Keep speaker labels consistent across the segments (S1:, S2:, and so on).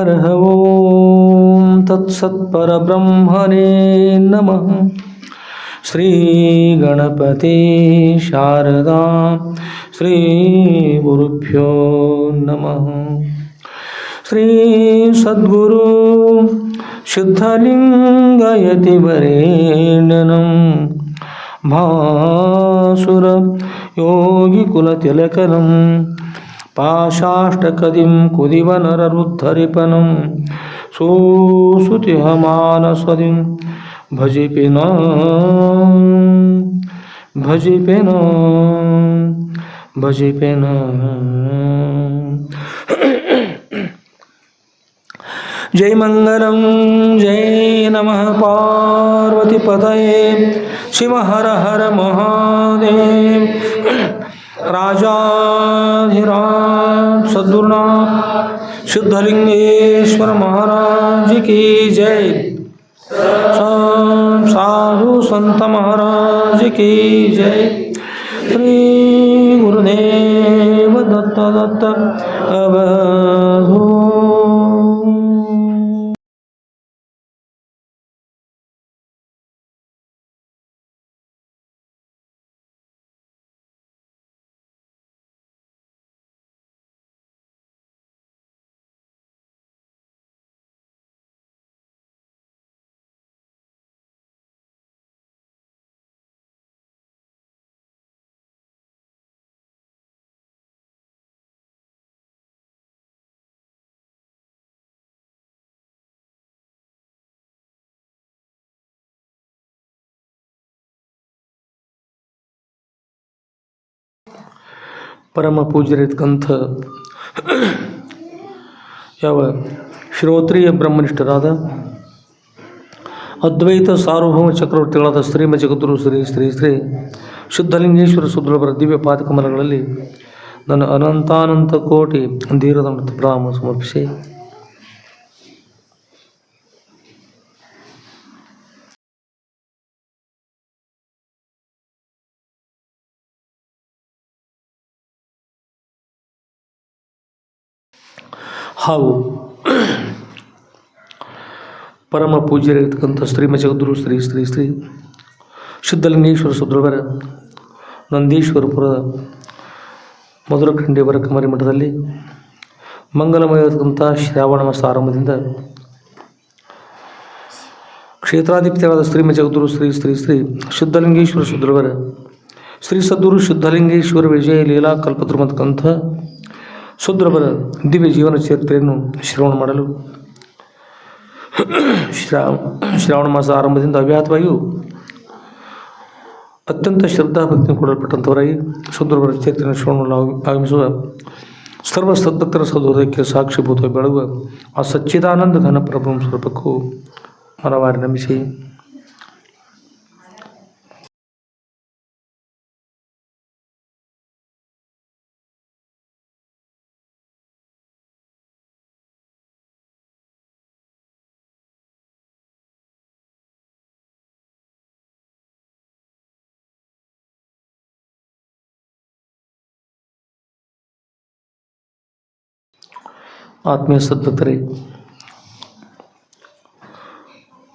S1: हरः तत्सत्परब्रह्मणे नमः। श्रीगणपते शारदा। श्रीगुरुभ्यो नमः। श्रीसद्गुरु शुद्धलिङ्गयतिवरेण्यनं भासुर योगिकुलतिलकलम् पाशाष्टकदिं कुदिवनररुद्धरिपनं सुसुतिहमानस्वदिं भजिपिन, भजिपेन भजिपेन। जय मङ्गलं, जय नमः पार्वतीपतये शिव हर हर महादेव। राजाधिराज सद्गुरुनाथ सिद्धलिंगेश्वर महाराज की जय। साधु संत महाराज की जय। श्री गुरुदेव दत्त दत्त अवधू ಪರಮ ಪೂಜ್ಯರಿರ್ತಕ್ಕಂಥ ಯಾವ? ಶ್ರೋತ್ರಿಯ ಬ್ರಹ್ಮನಿಷ್ಠರಾದ ಅದ್ವೈತ ಸಾರ್ವಭೌಮ ಚಕ್ರವರ್ತಿಗಳಾದ ಶ್ರೀಮ ಜಗದ್ಗುರು ಶ್ರೀ ಶ್ರೀ ಶ್ರೀ ಶುದ್ಧಲಿಂಗೇಶ್ವರ ಸುದ್ರಭರ ದಿವ್ಯ ಪಾದಕಮಲಗಳಲ್ಲಿ ನನ್ನ ಅನಂತಾನಂತ ಕೋಟಿ ಧೀರದ ಬ್ರಾಹ್ಮ ಸಮರ್ಪಿಸಿ. ಹಾಗೂ ಪರಮ ಪೂಜ್ಯರಾಗಿರ್ತಕ್ಕಂಥ ಶ್ರೀಮ ಜಗದ್ಗುರು ಶ್ರೀ ಶ್ರೀ ಶ್ರೀ ಶುದ್ಧಲಿಂಗೇಶ್ವರ ಸುಬ್ರವರ ನಂದೀಶ್ವರಪುರದ ಮಧುರಖಂಡಿಯವರ ಕಮರಿ ಮಠದಲ್ಲಿ ಮಂಗಲಮಯವಾಗಿರ್ತಕ್ಕಂಥ ಶ್ರಾವಣ ಮಾಸ ಆರಂಭದಿಂದ ಕ್ಷೇತ್ರಾಧಿಪತಿಯಾದ ಶ್ರೀ ಶ್ರೀ ಶ್ರೀ ಶುದ್ಧಲಿಂಗೇಶ್ವರ ಸುದ್ರವರ ಶ್ರೀ ಸದ್ಗುರು ಶುದ್ಧಲಿಂಗೇಶ್ವರ ವಿಜಯ ಲೀಲಾ ಕಲ್ಪತೃಮತಕ್ಕಂಥ ಶುದ್ರವರ ದಿವ್ಯ ಜೀವನ ಚರಿತ್ರೆಯನ್ನು ಶ್ರವಣ ಮಾಡಲು ಶ್ರಾವ ಶ್ರಾವಣ ಮಾಸ ಆರಂಭದಿಂದ ಅವ್ಯಾತವಾಗಿಯೂ ಅತ್ಯಂತ ಶ್ರದ್ಧಾ ಭಕ್ತಿ ಕೊಡಲ್ಪಟ್ಟಂಥವರಾಗಿ ಶುದ್ರವರ ಚೇತನ ಶ್ರವಣ ಆಗಮಿಸುವ ಸರ್ವ ಸದ್ಭಕ್ತರ ಸದೋದಯಕ್ಕೆ ಸಾಕ್ಷಿಭೂತ ಬೆಳಗುವ ಆ ಸಚ್ಚಿದಾನಂದ ಘನ ಪರಬ್ರಹ್ಮ ಸ್ವರೂಪಕ್ಕೂ ಮನವಾರಿ ನಮಿಸಿ ಆತ್ಮೀಯ ಸದ್ಭಕ್ತರೇ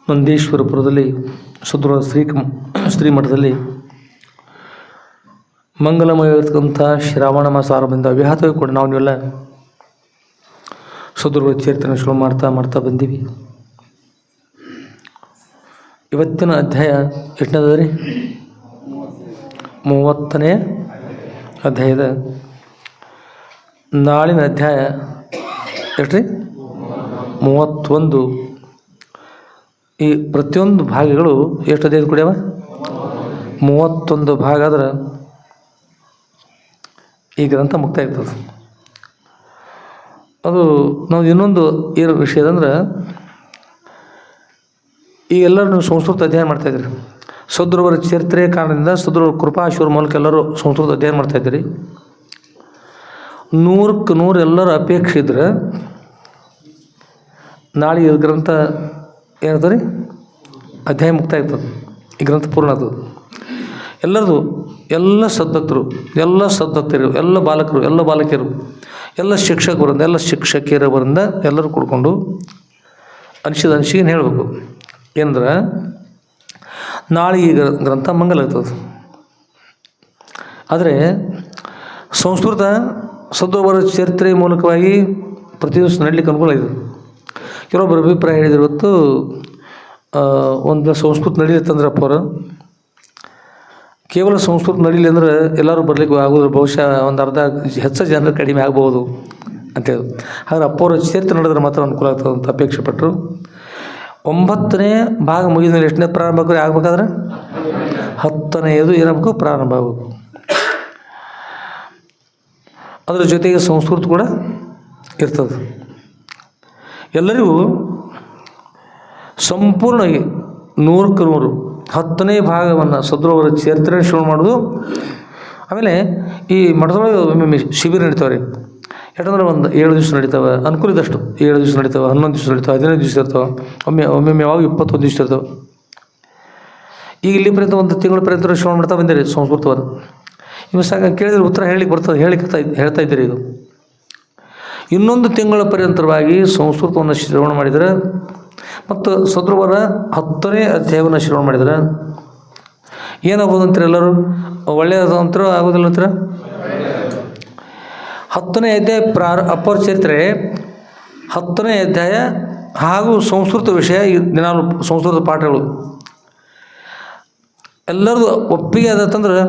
S1: ನಂದೀಶ್ವರಪುರದಲ್ಲಿ ಸುದೃಢ ಶ್ರೀ ಶ್ರೀಮಠದಲ್ಲಿ ಮಂಗಲಮಯವಾಗಿರ್ತಕ್ಕಂಥ ಶ್ರಾವಣ ಮಾಸ ಆರಂಭದಿಂದ ಅವ್ಯಾಹತವಾಗಿ ಕೂಡ ನಾವು ನೀವೆಲ್ಲ ಸುದೃಢ ಚೇತನ ಶುರು ಮಾಡ್ತಾ ಮಾಡ್ತಾ ಬಂದೀವಿ. ಇವತ್ತಿನ ಅಧ್ಯಾಯ ಎಷ್ಟನೇದ್ರಿ ಮೂವತ್ತನೇ ಅಧ್ಯಾಯದ ನಾಳಿನ ಅಧ್ಯಾಯ ಎಷ್ಟು ರೀ ಮೂವತ್ತೊಂದು. ಈ ಪ್ರತಿಯೊಂದು ಭಾಗಗಳು ಎಷ್ಟು ಅದೇ ಕುಡಿಯವ ಮೂವತ್ತೊಂದು ಭಾಗ ಆದ್ರೆ ಈ ಗ್ರಂಥ ಮುಕ್ತಾಯ ಆಗ್ತದೆ. ಅದು ನಾವು ಇನ್ನೊಂದು ಏನು ವಿಷಯ ಅಂದ್ರೆ ಈ ಎಲ್ಲರೂ ಸಂಸ್ಕೃತ ಅಧ್ಯಯನ ಮಾಡ್ತಾಯಿದ್ರಿ ಸದ್ರವರ ಚರಿತ್ರೆ ಕಾರಣದಿಂದ ಸದ್ರವರ ಕೃಪಾಶಿವರ ಮೂಲಕ ಎಲ್ಲರೂ ಸಂಸ್ಕೃತ ಅಧ್ಯಯನ ಮಾಡ್ತಾಯಿದ್ದೀರಿ ನೂರಕ್ಕೆ ನೂರು ಎಲ್ಲರ ಅಪೇಕ್ಷೆ ಇದ್ರೆ ನಾಳೆ ಈ ಗ್ರಂಥ ಏನದ ರೀ? ಅಧ್ಯಾಯ ಮುಕ್ತ ಆಗ್ತದೆ ಈ ಗ್ರಂಥ ಪೂರ್ಣ ಆಗ್ತದೆ. ಎಲ್ಲರದು, ಎಲ್ಲ ಸದ್ದತ್ತರು ಎಲ್ಲ ಸದ್ದತ್ತರು ಎಲ್ಲ ಬಾಲಕರು, ಎಲ್ಲ ಬಾಲಕಿಯರು, ಎಲ್ಲ ಶಿಕ್ಷಕರಿಂದ ಎಲ್ಲ ಶಿಕ್ಷಕಿಯರವರಿಂದ ಎಲ್ಲರೂ ಕೂಡ್ಕೊಂಡು ಅನಿಸಿದ ಅನಿಸಿಕೆ ಹೇಳಬೇಕು. ಏನಂದ್ರೆ, ನಾಳೆ ಈ ಗ್ರಂಥ ಮಂಗಲ ಆಗ್ತದೆ ಆದರೆ ಸಂಸ್ಕೃತ ಸದ್ವರ ಚರಿತ್ರೆ ಮೂಲಕವಾಗಿ ಪ್ರತಿ ದಿವಸ ನಡಲಿಕ್ಕೆ ಅನುಕೂಲ ಇದೆ. ಕೆಲವೊಬ್ಬರು ಅಭಿಪ್ರಾಯ ಹೇಳಿದ್ರು ಇವತ್ತು ಒಂದು ಸಂಸ್ಕೃತ ನಡೀತಂದ್ರೆ ಅಪ್ಪರ ಕೇವಲ ಸಂಸ್ಕೃತ ನಡೀಲಿ ಅಂದ್ರೆ ಎಲ್ಲರೂ ಬರಲಿಕ್ಕೆ ಆಗೋದು ಬಹುಶಃ ಒಂದು ಅರ್ಧ ಹೆಚ್ಚು ಜನರು ಕಡಿಮೆ ಆಗ್ಬೋದು ಅಂತೇಳಿ ಆದರೆ ಅಪ್ಪವ್ರ ಚರಿತ್ರೆ ನಡೆದ್ರೆ ಮಾತ್ರ ಅನುಕೂಲ ಆಗ್ತದೆ ಅಂತ ಅಪೇಕ್ಷೆ ಪಟ್ಟರು ಒಂಬತ್ತನೇ ಭಾಗ ಮುಗಿದ ಮೇಲೆ ಎಷ್ಟನೇ ಪ್ರಾರಂಭ ಆಗ್ಬೇಕು, ಆಗ್ಬೇಕಾದ್ರೆ? ಹತ್ತನೆಯದು ಏನಾಗಬೇಕು? ಪ್ರಾರಂಭ ಆಗಬೇಕು. ಅದರ ಜೊತೆಗೆ ಸಂಸ್ಕೃತ ಕೂಡ ಇರ್ತದೆ. ಎಲ್ಲರಿಗೂ ಸಂಪೂರ್ಣವಾಗಿ ನೂರಕ್ಕೆ ನೂರು ಹತ್ತನೇ ಭಾಗವನ್ನು ಸದ್ರವರ ಚರಿತ್ರೆ ಶುರು ಮಾಡೋದು. ಆಮೇಲೆ ಈ ಮಠದೊಳಗೆ ಒಮ್ಮೊಮ್ಮೆ ಶಿಬಿರ ನಡೀತಾವೆ ರೀ. ಯಾಕಂದ್ರೆ ಒಂದು ಏಳು ದಿವಸ ನಡೀತಾವೆ, ಅನುಕೂಲ ಇದ್ದಷ್ಟು ಏಳು ದಿವಸ ನಡೀತಾವೆ, ಹನ್ನೊಂದು ದಿವಸ ನಡೀತಾವೆ, ಹದಿನೈದು ದಿವಸ ಇರ್ತಾವೆ, ಒಮ್ಮೆ ಒಮ್ಮೊಮ್ಮೆ ಯಾವಾಗ ಇಪ್ಪತ್ತೊಂದು ದಿವಸ ಇರ್ತಾವೆ. ಈಗ ಇಲ್ಲಿ ಪರ್ಯಂತ ಒಂದು ತಿಂಗಳ ಪರ್ಯಂತ ಶುರು ಮಾಡ್ತಾ ಬಂದಿರಿ ಸಂಸ್ಕೃತವನ್ನು. ಇನ್ನು ಸಾಕ ಕೇಳಿದ್ರೆ ಉತ್ತರ ಹೇಳಿಕ್ಕೆ ಬರ್ತದೆ, ಹೇಳಿ ಹೇಳ್ತಾ ಇದ್ದೀರಿ ಇದು. ಇನ್ನೊಂದು ತಿಂಗಳ ಪರ್ಯಂತರವಾಗಿ ಸಂಸ್ಕೃತವನ್ನು ಶ್ರವಣ ಮಾಡಿದರೆ, ಮತ್ತು ಸದೃವರ ಹತ್ತನೇ ಅಧ್ಯಾಯವನ್ನು ಶ್ರವಣ ಮಾಡಿದರೆ, ಏನಾಗ್ಬೋದು ಅಂತೀರ ಎಲ್ಲರೂ? ಒಳ್ಳೆಯದು ಆಗೋದಿಲ್ಲ ಅಂತೀರ? ಹತ್ತನೇ ಅಧ್ಯಾಯ ಪ್ರಾರ ಅಪ್ಪರ ಚರಿತ್ರೆ, ಹತ್ತನೇ ಅಧ್ಯಾಯ ಹಾಗೂ ಸಂಸ್ಕೃತ ವಿಷಯ, ಈ ದಿನಾಲು ಸಂಸ್ಕೃತ ಪಾಠಗಳು. ಎಲ್ಲರದು ಒಪ್ಪಿಗೆ ಆದತ್ತಂದ್ರೆ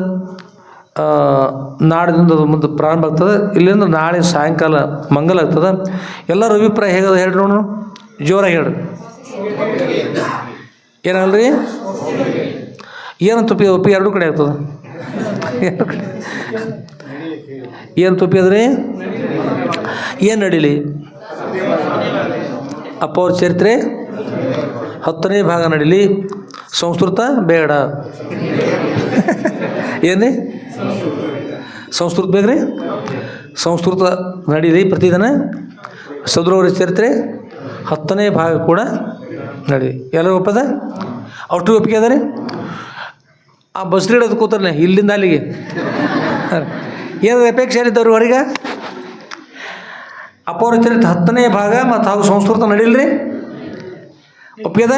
S1: ನಾಡಿನಿಂದ ಮುಂದೆ ಪ್ರಾರಂಭ ಆಗ್ತದೆ. ಇಲ್ಲಿಂದ ನಾಳೆ ಸಾಯಂಕಾಲ ಮಂಗಲ ಆಗ್ತದೆ. ಎಲ್ಲರ ಅಭಿಪ್ರಾಯ ಹೇಗದ ಹೇಳ್ರಿ ನೋಡು. ಜೋರಾಗಿ ಹೇಳ್ರಿ. ಏನಲ್ರಿ ಏನು ತುಪ್ಪಿ ಒಪ್ಪಿ ಎರಡೂ ಕಡೆ ಆಗ್ತದೆ. ಏನು ತುಪ್ಪಿ ಅದ್ರಿ? ಏನು ನಡೀಲಿ? ಅಪ್ಪ ಅವ್ರ ಚರಿತ್ರೆ? ಹತ್ತನೇ ಭಾಗ ನಡೀಲಿ. ಸಂಸ್ಕೃತ ಬೇಡ. ಏನೇ ಸಂಸ್ಕೃತ ಬೇಕ್ರಿ? ಸಂಸ್ಕೃತ ನಡೀರಿ ಪ್ರತಿದಿನ. ಸದ್ರವರ ಚರಿತ್ರೆ ಹತ್ತನೇ ಭಾಗ ಕೂಡ ನಡೀರಿ. ಎಲ್ಲರೂ ಒಪ್ಪದ? ಅಷ್ಟು ಒಪ್ಪಿಗೆ ಅದ ಆ ಬಸ್ ಹಿಡೋದು ಕೂತಾರಲ್ಲ ಇಲ್ಲಿಂದ ಅಲ್ಲಿಗೆ. ಏನು ಅಪೇಕ್ಷೆ ಏನಿದ್ದವ್ರು ಹೊರಗೆ ಅಪೌರ ಚರಿತ್ರೆ ಹತ್ತನೇ ಭಾಗ ಮತ್ತು ಹಾಗೂ ಸಂಸ್ಕೃತ ನಡೀಲ್ರಿ? ಒಪ್ಪಿಗೆದ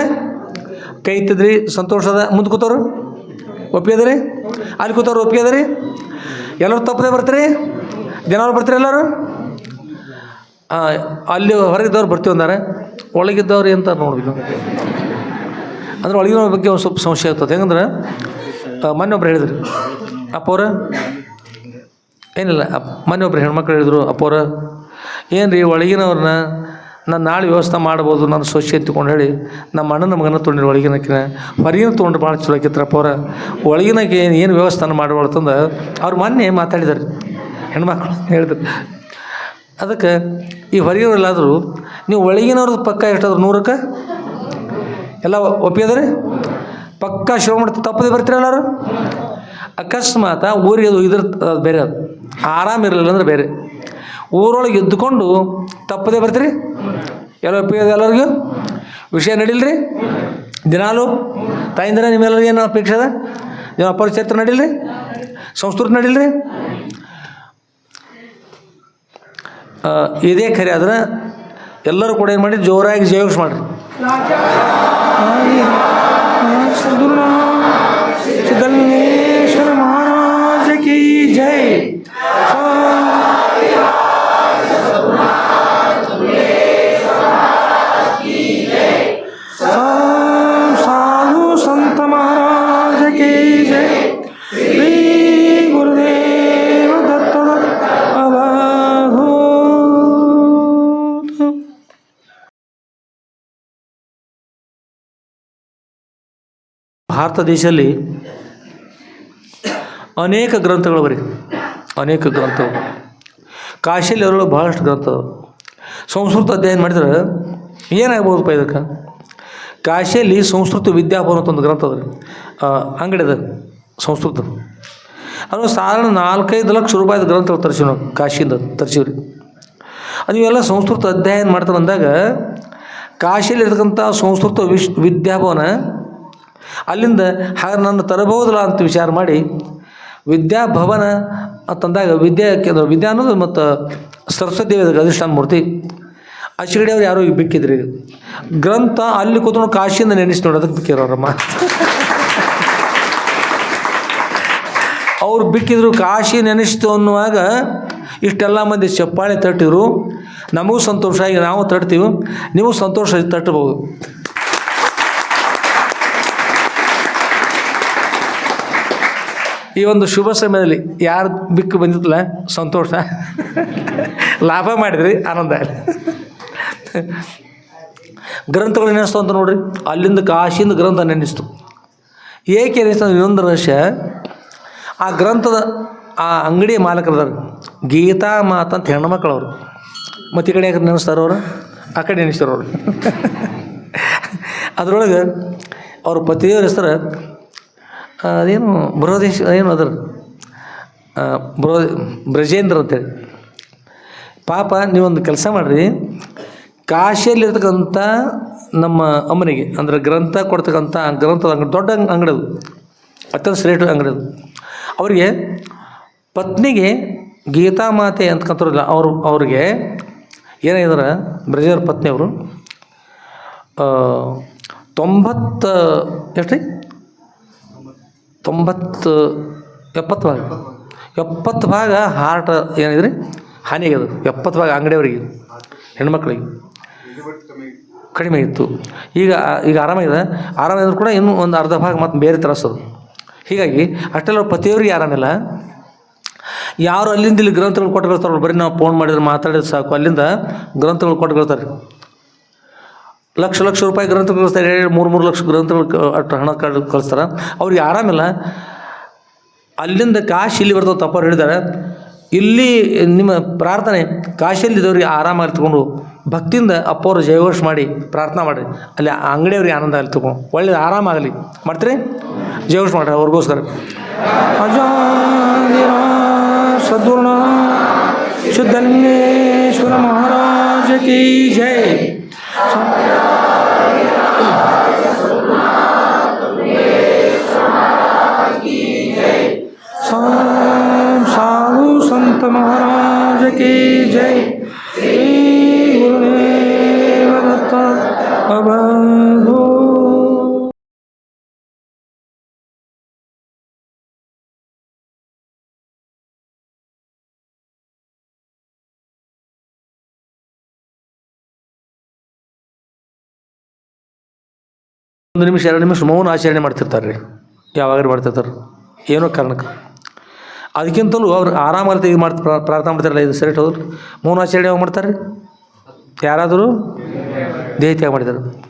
S1: ಕೈ ಇತ್ತಿದ್ರಿ ಸಂತೋಷದ ಮುಂದೆ ಕೂತವ್ರು? ಒಪ್ಪಿಗೆದ್ರಿ ಅಲ್ಲಿ ಕೂತವ್ರು ಒಪ್ಪಿಗೆದ್ರಿ ಎಲ್ಲರೂ ತಪ್ಪದೆ ಬರ್ತೀರಿ? ಜನರು ಬರ್ತೀರಿ ಎಲ್ಲರೂ? ಅಲ್ಲಿ ಹೊರಗಿದ್ದವ್ರು ಬರ್ತೀವಿ ಅಂದಾರೆ. ಒಳಗಿದ್ದವ್ರು ಅಂತ ನೋಡಬೇಕು? ಅಂದ್ರೆ ಒಳಗಿನ ಬಗ್ಗೆ ಒಂದು ಸ್ವಲ್ಪ ಸಂಶಯ ಆಗ್ತದೆ ಹೆಂಗಂದ್ರೆ ಮೊನ್ನೆ ಒಬ್ರು ಹೇಳಿದ್ರಿ. ಅಪ್ಪವ್ರ, ಏನಿಲ್ಲ ಅಪ್ ಮೊನ್ನೆ ಒಬ್ರು ಹೆಣ್ಮಕ್ಳು ಹೇಳಿದ್ರು, ಅಪ್ಪವ್ರ ಏನು ರೀ ಒಳಗಿನವ್ರನ್ನ ನಾನು ನಾಳೆ ವ್ಯವಸ್ಥೆ ಮಾಡ್ಬೋದು ನನ್ನ ಸೊಸೆ ಎತ್ಕೊಂಡು ಹೇಳಿ ನಮ್ಮ ಅಣ್ಣನ ಮಗನ ತೊಗೊಂಡಿರು ಒಳಗಿನಕಿನ ಹೊರಗಿನ ತೊಗೊಂಡ್ರೆ ಭಾಳ ಚಲೋ ಆಕಿತ್ರಪ್ಪ ಅವ್ರ. ಒಳಗಿನಕ್ಕೆ ಏನು ಏನು ವ್ಯವಸ್ಥೆ ಮಾಡ್ಬಾರ್ದಂದು ಅವ್ರು ಮೊನ್ನೆ ಮಾತಾಡಿದಾರೆ ಹೆಣ್ಮಕ್ಳು ಹೇಳಿದ್ರು. ಅದಕ್ಕೆ ಈ ಹೊರಗಿನವರೆಲ್ಲಾದರೂ ನೀವು ಒಳಗಿನವ್ರದ್ದು ಪಕ್ಕ ಎಷ್ಟಾದ್ರು ನೂರಕ್ಕೆ? ಎಲ್ಲ ಒಪ್ಪಿದ್ರಿ ಪಕ್ಕ ಶಿವ ಮಾಡ್ತಾ ತಪ್ಪದೆ ಬರ್ತೀರ ಎಲ್ಲರೂ? ಅಕಸ್ಮಾತ್ ಊರಿಗೆ ಅದು ಇದ್ರ ಬೇರೆ ಅದು. ಆರಾಮ ಇರಲಿಲ್ಲ ಅಂದ್ರೆ ಬೇರೆ. ಊರೊಳಗೆ ಎದ್ದುಕೊಂಡು ತಪ್ಪದೆ ಬರ್ತೀರಿ? ಎಲ್ಲ ಉಪಯೋಗ ಎಲ್ಲರಿಗೂ ವಿಷಯ ನಡೀಲ್ರಿ? ದಿನಾಲು ತಾಯಿಂದ್ರ ನಿಮ್ಮೆಲ್ಲರಿಗೂ ಏನು ಅಪೇಕ್ಷೆ ಅದ? ನೀವು ಅಪರಿಚತ್ರ ನಡೀಲ್ರಿ? ಸಂಸ್ಕೃತ ನಡೀಲ್ರಿ? ಇದೇ ಖರೆ ಆದ್ರೆ ಎಲ್ಲರೂ ಕೂಡ ಏನು ಮಾಡಿ ಜೋರಾಗಿ ಜಯೋಗಿಸ್ ಮಾಡಿರಿ. ಭಾರತ ದೇಶದಲ್ಲಿ ಅನೇಕ ಗ್ರಂಥಗಳು ಬರೀ, ಅನೇಕ ಗ್ರಂಥಗಳು. ಕಾಶಿಯಲ್ಲಿ ಅವರು ಭಾಳಷ್ಟು ಗ್ರಂಥ ಸಂಸ್ಕೃತ ಅಧ್ಯಯನ ಮಾಡಿದ್ರೆ ಏನಾಗ್ಬೋದಪ್ಪ ಇದಕ್ಕೆ? ಕಾಶಿಯಲ್ಲಿ ಸಂಸ್ಕೃತ ವಿದ್ಯಾಭವನ ಅಂತ ಒಂದು ಗ್ರಂಥ ಅದ ರೀ ಅಂಗಡಿ ಅದ ಸಂಸ್ಕೃತ. ಅದು ಸಾಧಾರಣ ನಾಲ್ಕೈದು ಲಕ್ಷ ರೂಪಾಯಿದ ಗ್ರಂಥಗಳು ತರಿಸಿವಿ ನಾವು ಕಾಶಿಯಿಂದ ತರಿಸಿವ್ರಿ. ಇವೆಲ್ಲ ಸಂಸ್ಕೃತ ಅಧ್ಯಯನ ಮಾಡ್ತಾರೆ ಬಂದಾಗ ಕಾಶಿಯಲ್ಲಿ ಇರ್ತಕ್ಕಂಥ ಸಂಸ್ಕೃತ ವಿಶ್ ವಿದ್ಯಾಭವನ ಅಲ್ಲಿಂದ ಹಾಗೆ ನನ್ನ ತರಬಹುದಲ್ಲ ಅಂತ ವಿಚಾರ ಮಾಡಿ ವಿದ್ಯಾಭವನ ಅಂತಂದಾಗ ವಿದ್ಯಾ ಕೇಂದ್ರ ವಿದ್ಯಾ ಅನ್ನೋದು ಮತ್ತು ಸರಸ್ವತಿ ದೇವಿ ಅಧಿಷ್ಠಾನ ಮೂರ್ತಿ. ಅಚ್ಚಿಗಡೆ ಅವ್ರು ಯಾರೋ ಈಗ ಬಿಕ್ಕಿದ್ರಿ. ಗ್ರಂಥ ಅಲ್ಲಿ ಕೂತ್ಕೊಂಡು ಕಾಶಿಯಿಂದ ನೆನೆಸಿ ನೋಡೋದಕ್ಕೆ ಬಿಕ್ಕಿರೋರಮ್ಮ ಅವ್ರು ಬಿಕ್ಕಿದ್ರು, ಕಾಶಿ ನೆನೆಸ್ತು ಅನ್ನುವಾಗ ಇಷ್ಟೆಲ್ಲ ಮಂದಿ ಚಪ್ಪಾಳೆ ತಟ್ಟಿದ್ರು. ನಮಗೂ ಸಂತೋಷ, ಈಗ ನಾವು ತಟ್ತೀವಿ. ನೀವು ಸಂತೋಷ ತಟ್ಟಬಹುದು. ಈ ಒಂದು ಶುಭ ಸಮಯದಲ್ಲಿ ಯಾರು ಬಿಕ್ಕು ಬಂದಿತ್ತಲ್ಲ ಸಂತೋಷ. ಲಾಭ ಮಾಡಿದ್ರಿ, ಆನಂದ. ಗ್ರಂಥಗಳು ನೆನೆಸ್ತು ಅಂತ ನೋಡ್ರಿ. ಅಲ್ಲಿಂದ ಕಾಶಿಯಿಂದ ಗ್ರಂಥ ನೆನೆಸ್ತು. ಏಕೆ ನೆನೆಸ್ತು ಇನ್ನೊಂದು ರಹಸ್ಯ. ಆ ಗ್ರಂಥದ ಆ ಅಂಗಡಿಯ ಮಾಲಕರದಾರ ಗೀತಾ ಮಾತ ಅಂತ ಹೆಣ್ಮಕ್ಳು ಅವರು. ಮತ್ತು ಈ ಕಡೆ ಯಾಕೆ ನೆನೆಸ್ತಾರ ಅವರು? ಆ ಕಡೆ ನೆನೆಸ್ತಾರ ಅವರು. ಅದರೊಳಗೆ ಅವ್ರ ಪತಿಯವ್ರ ಹೆಸರು ಅದೇನು ಬೃಹದೇಶ್ ಏನು ಅದರ ಬೃಹ, ಬ್ರಜೇಂದ್ರ ಅಂತೇಳಿ ಪಾಪ ನೀವೊಂದು ಕೆಲಸ ಮಾಡಿರಿ. ಕಾಶಿಯಲ್ಲಿರ್ತಕ್ಕಂಥ ನಮ್ಮ ಅಮ್ಮನಿಗೆ, ಅಂದರೆ ಗ್ರಂಥ ಕೊಡ್ತಕ್ಕಂಥ ಗ್ರಂಥದ ಅಂಗಡಿ, ದೊಡ್ಡ ಅಂಗ್- ಅಂಗಡಿ ಅದು. ಅತ್ಯಂತ ಶ್ರೇಷ್ಠ ಅಂಗಡಿ ಅದು. ಅವರಿಗೆ ಪತ್ನಿಗೆ ಗೀತಾ ಮಾತೆ ಅಂತಕ್ಕಂಥವ್ರಲ್ಲ, ಅವರು, ಅವ್ರಿಗೆ ಏನಾಗಿದಾರೆ ಬ್ರಜೇಂದ್ರ ಪತ್ನಿಯವರು ತೊಂಬತ್ತು ಎಷ್ಟು ತೊಂಬತ್ತು, ಎಪ್ಪತ್ತು ಭಾಗ. ಎಪ್ಪತ್ತು ಭಾಗ ಹಾರ್ಟ್ ಏನಿದ್ರಿ ಹಾನಿಯಾಗ್ಯದ ಎಪ್ಪತ್ತು ಭಾಗ ಅಂಗಡಿಯವರಿಗೆ, ಹೆಣ್ಮಕ್ಳಿಗೆ. ಕಡಿಮೆ ಇತ್ತು. ಈಗ ಈಗ ಆರಾಮಾಗಿದೆ ಆರಾಮಿದ್ರು ಕೂಡ ಇನ್ನೂ ಒಂದು ಅರ್ಧ ಭಾಗ ಮತ್ತು ಬೇರೆ ತರಿಸೋದು ಹೀಗಾಗಿ ಅಷ್ಟೆಲ್ಲ ಪತಿಯವರಿಗೆ ಆರಾಮಿಲ್ಲ ಯಾರು ಅಲ್ಲಿಂದ ಇಲ್ಲಿ ಗ್ರಂಥಗಳು ಕೊಟ್ಟು ಬರೀ ನಾವು ಫೋನ್ ಮಾಡಿದ್ರೆ ಮಾತಾಡಿದ್ರೆ ಸಾಕು. ಅಲ್ಲಿಂದ ಗ್ರಂಥಗಳು ಕೊಟ್ಟು ಕಳ್ತಾರೆ ಲಕ್ಷ ಲಕ್ಷ ರೂಪಾಯಿ ಗ್ರಂಥ ಕಳಿಸ್ತಾರೆ ಎರಡು ಮೂರು ಮೂರು ಲಕ್ಷ ಗ್ರಂಥಗಳು ಅಷ್ಟು ಹಣ ಕಳ್ ಕಳಿಸ್ತಾರೆ. ಅವ್ರಿಗೆ ಆರಾಮಿಲ್ಲ. ಅಲ್ಲಿಂದ ಕಾಶಿ ಇಲ್ಲಿ ಬರ್ತಾವೆ ತಪ್ಪವ್ರು ಹೇಳಿದ್ದಾರೆ ಇಲ್ಲಿ ನಿಮ್ಮ ಪ್ರಾರ್ಥನೆ, ಕಾಶಿಯಲ್ಲಿದ್ದವ್ರಿಗೆ ಆರಾಮಾಗಿ ತಗೊಂಡು ಭಕ್ತಿಯಿಂದ ಅಪ್ಪವ್ರು ಜಯಘೋಷ ಮಾಡಿ ಪ್ರಾರ್ಥನೆ ಮಾಡಿರಿ. ಅಲ್ಲಿ ಅಂಗಡಿಯವ್ರಿಗೆ ಆನಂದ ಆಗಲಿ ತಗೊಂಡು ಒಳ್ಳೇದು ಆರಾಮಾಗಲಿ ಮಾಡ್ತೀರಿ? ಜಯಘೋಷ ಮಾಡ್ರಿ ಅವ್ರಿಗೋಸ್ಕರ. ಸದ್ಗುಣ ಶುದ್ಧಲಿಂಗೇಶ್ವರ ಮಹಾರಾಜ ಕಿ ಜೈ. साम साधु संत महाराज की जय ಒಂದು ನಿಮಿಷ, ಎರಡು ನಿಮಿಷ ಮೌನ ಆಚರಣೆ ಮಾಡ್ತಿರ್ತಾರೆ ರೀ ಯಾವಾಗ ಮಾಡ್ತಿರ್ತಾರೆ ಏನೋ ಕಾರಣಕ್ಕೆ. ಅದಕ್ಕಿಂತಲೂ ಅವ್ರು ಆರಾಮಾಗಿ ಇದು ಮಾಡ್ತಾ, ಪ್ರಾ- ಪ್ರಾರ್ಥನೆ ಮಾಡ್ತಾರಲ್ಲ, ಇದು ಸರಿ ಹೌದು. ಮೌನಾಚರಣೆ ಯಾವಾಗ ಮಾಡ್ತಾರೆ? ಯಾರಾದರೂ? ದೇಹತ್ಯಾಗ ಮಾಡಿದ್ದಾರೆ.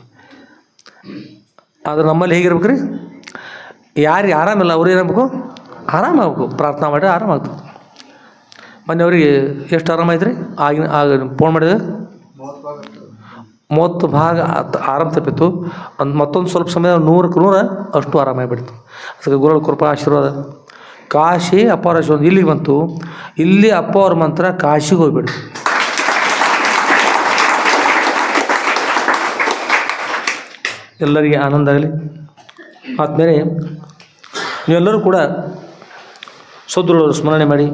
S1: ಆದ್ರೆ ನಮ್ಮಲ್ಲಿ ಹೇಗಿರ್ಬೇಕು ರೀ ಯಾರಿಗೆ ಆರಾಮಿಲ್ಲ, ಅವ್ರು ಏನಾಗಬೇಕು? ಆರಾಮಾಗಬೇಕು. ಪ್ರಾರ್ಥನೆ ಮಾಡಿ ಆರಾಮಾಗ್ತದೆ ಮೊನ್ನೆ ಅವರಿಗೆ ಎಷ್ಟು ಆರಾಮಾಯ್ತು ರೀ ಆಗಿನ, ಆಗ ಫೋನ್ ಮಾಡಿದೆ. ಮೂವತ್ತು ಭಾಗ ಆರಾಮ ತಪ್ಪಿತ್ತು. ಒಂದು ಮತ್ತೊಂದು ಸ್ವಲ್ಪ ಸಮಯ ನೂರಕ್ಕೆ ನೂರ ಅಷ್ಟು ಆರಾಮಾಗಿಬಿಡ್ತು ಅದಕ್ಕೆ ಗುರುಗಳ ಕೃಪಾ, ಆಶೀರ್ವಾದ. ಕಾಶಿ ಅಪ್ಪಾರ ಆಶೀರ್ವಾದ ಇಲ್ಲಿಗೆ ಬಂತು. ಇಲ್ಲಿ ಅಪ್ಪ ಮಂತ್ರ ಕಾಶಿಗೆ ಹೋಗ್ಬಿಡ್ತು. ಎಲ್ಲರಿಗೆ ಆನಂದ ಆಗಲಿ. ಆದಮೇಲೆ ನೀವೆಲ್ಲರೂ ಕೂಡ ಸದೃಢರು ಸ್ಮರಣೆ ಮಾಡಿ